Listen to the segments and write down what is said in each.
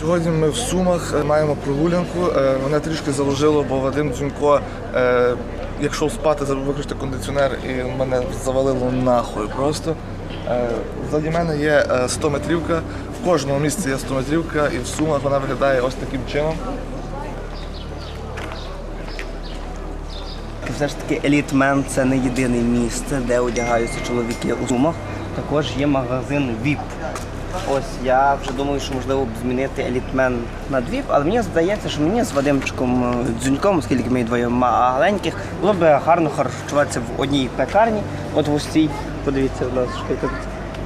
Сьогодні ми в Сумах е, маємо прогулянку. Е, Мене трішки заложило, бо Вадим Дзюнько, е, якщо спати, забув виключити кондиціонер і мене завалило нахуй просто. Ззаді мене є е, 100 метрівка. В кожному місці є 100 метрівка, і в Сумах вона виглядає ось таким чином. Все ж таки елітмен це не єдине місце, де одягаються чоловіки у сумах. Також є магазин VIP. Ось я вже думаю, що можливо б змінити елітмен на VIP, але мені здається, що мені з Вадимчиком е, Дзюньком, оскільки ми двоє маленьких, було б гарно харчуватися в одній пекарні. От в ось цій, подивіться, у нас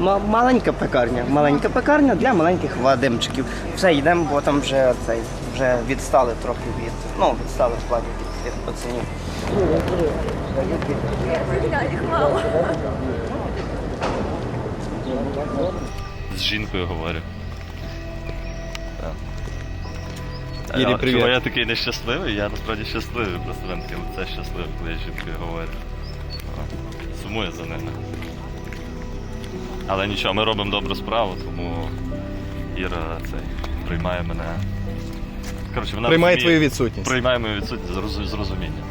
ма- маленька пекарня. Маленька пекарня для маленьких Вадимчиків. Все, йдемо, бо там вже цей вже відстали трохи від. Ну, відстали в плані від тих пацанів. З жінкою говорю. Так. Ірі, привіт. Чого я такий нещасливий? Я насправді щасливий, просто мене таке лице щасливе, коли я з жінкою говорю. А, Сумую за ними. Але нічого, ми робимо добру справу, тому Іра цей приймає мене. Коротше, вона Приймає розуміє- твою відсутність. Приймає мою відсутність з розумінням.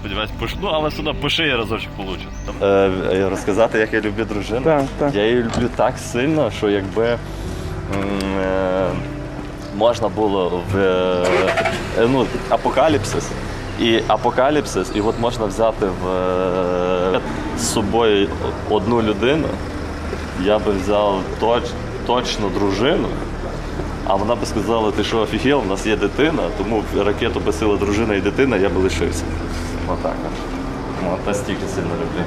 Сподіваюсь, пош... ну але все одно по шиї разочок получить. Е, розказати, як я люблю дружину. Так, так. Я її люблю так сильно, що якби м, е, можна було в е, е, ну, апокаліпсис. І апокаліпсис, і от можна взяти в, е, з собою одну людину. Я би взяв точ, точно дружину. А вона би сказала, ти що офігел, у нас є дитина, тому ракету би сила дружина і дитина, я би лишився. Отак. от. Настільки сильно люблю.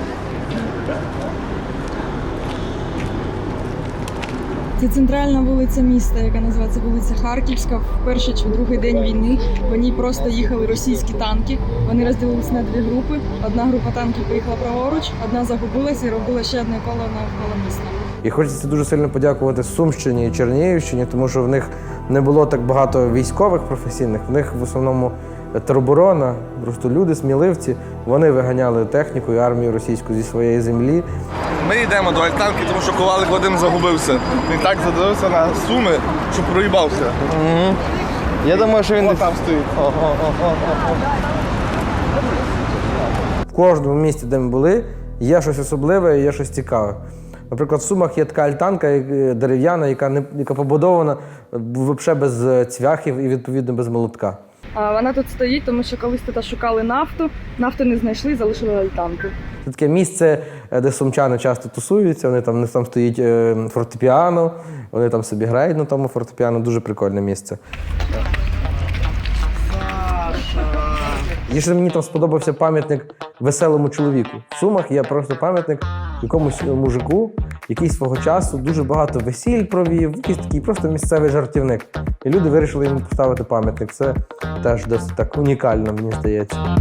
Це центральна вулиця міста, яка називається вулиця Харківська. В перший чи в другий день війни по ній просто їхали російські танки. Вони розділилися на дві групи. Одна група танків поїхала праворуч, одна загубилася і робила ще одне коло навколо міста. І хочеться дуже сильно подякувати Сумщині і Чернігівщині, тому що в них не було так багато військових професійних. В них в основному тероборона, просто люди, сміливці. Вони виганяли техніку і армію російську зі своєї землі. Ми йдемо до альтанки, тому що ковалик Вадим загубився. Він так задивився на суми, що проїбався. Я думаю, що він О, десь там стоїть. В кожному місті, де ми були, є щось особливе, і є щось цікаве. Наприклад, в Сумах є така альтанка дерев'яна, яка не яка побудована взагалі без е, цвяхів і відповідно без молотка. Вона тут стоїть, тому що колись тут шукали нафту, нафту не знайшли, залишили альтанку. Це таке місце, е, де сумчани часто тусуються. Вони там, там стоїть е, фортепіано, вони там собі грають на тому фортепіано. Дуже прикольне місце. І ще мені там сподобався пам'ятник веселому чоловіку. В Сумах є просто пам'ятник якомусь мужику, який свого часу дуже багато весіль провів, якийсь такий просто місцевий жартівник. І люди вирішили йому поставити пам'ятник. Це теж досить так унікально, мені здається.